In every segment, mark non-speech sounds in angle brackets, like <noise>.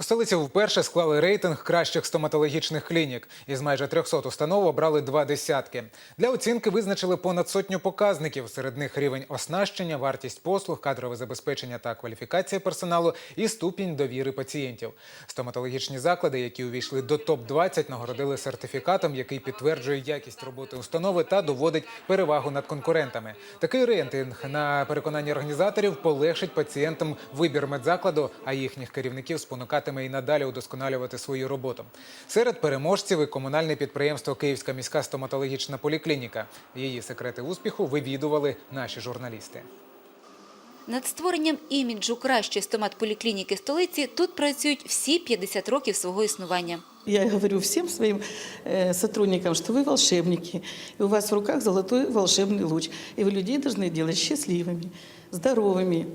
У столиці вперше склали рейтинг кращих стоматологічних клінік. Із майже 300 установ обрали два десятки. Для оцінки визначили понад сотню показників. Серед них рівень оснащення, вартість послуг, кадрове забезпечення та кваліфікація персоналу і ступінь довіри пацієнтів. Стоматологічні заклади, які увійшли до топ-20, нагородили сертифікатом, який підтверджує якість роботи установи та доводить перевагу над конкурентами. Такий рейтинг, на переконання організаторів, полегшить пацієнтам вибір медзакладу, а їхніх керівників спонукатиме і надалі удосконалювати свою роботу. Серед переможців і комунальне підприємство Київська міська стоматологічна поліклініка. Її секрети успіху вивідували наші журналісти. Над створенням іміджу кращої стоматполіклініки столиці тут працюють всі 50 років свого існування. Я говорю всем своим э, сотрудникам, что вы волшебники, и у вас в руках золотой волшебный луч, и вы людей должны делать счастливыми, здоровыми.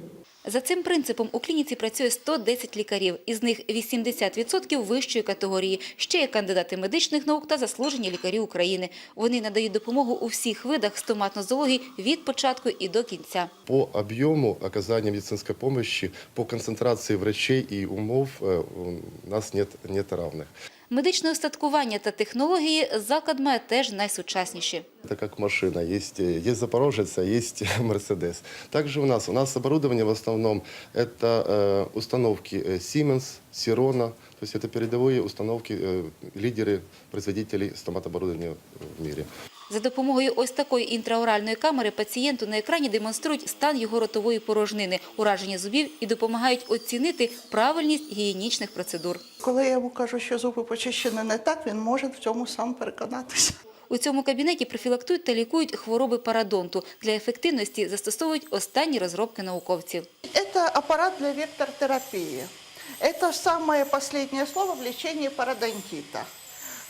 За цим принципом у клініці працює 110 лікарів, із них 80% вищої категорії. Ще є кандидати медичних наук та заслужені лікарі України. Вони надають допомогу у всіх видах стоматнозології від початку і до кінця. По объему оказания медицинской помощи, по концентрации врачей и умов э, у нас нет, нет равных. Медичне устаткування та технології заклад має теж найсучасніші. Это как машина. Есть, э, есть Запорожец, а есть <laughs> Мерседес. Также у нас, у нас оборудование в основном это э, установки э, Siemens, Sirona. То есть это передовые установки, э, лидеры производителей стоматоборудования в мире. За допомогою ось такої інтраоральної камери пацієнту на екрані демонструють стан його ротової порожнини, ураження зубів і допомагають оцінити правильність гігієнічних процедур. Коли я йому кажу, що зуби почищені не так, він може в цьому сам переконатися. У цьому кабінеті профілактують та лікують хвороби парадонту. Для ефективності застосовують останні розробки науковців. Это аппарат для вектортерапии. Это самое последнее слово в лечении пародонтита.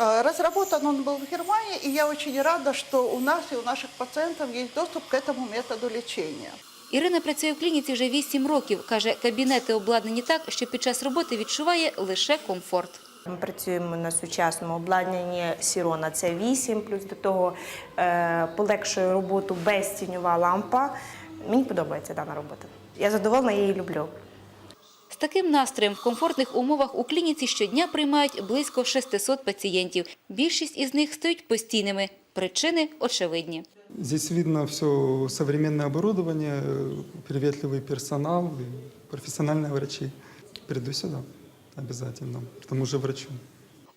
Э, Разработан он был в Германии, и я очень рада, что у нас и у наших пациентов есть доступ к этому методу лечения. Ірина працює в клініці вже 8 років. Каже, кабінети обладнані так, що під час роботи відчуває лише комфорт. Ми працюємо на сучасному обладнанні Сірона. Це 8, плюс до того е, полегшує роботу безтіньова лампа. Мені подобається дана робота. Я задоволена, я її люблю. З таким настроєм в комфортних умовах у клініці щодня приймають близько 600 пацієнтів. Більшість із них стають постійними. Причини очевидні. Здесь видно все современное оборудование, э, приветливый персонал, и профессиональные врачи. Приду сюда обязательно, к тому же врачу.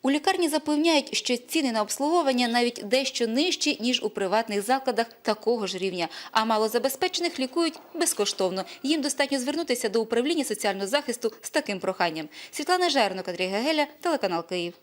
У лікарні запевняють, що ціни на обслуговування навіть дещо нижчі, ніж у приватних закладах такого ж рівня. А малозабезпечених лікують безкоштовно. Їм достатньо звернутися до управління соціального захисту з таким проханням. Світлана Жернок, Андрій Гегеля, телеканал Київ.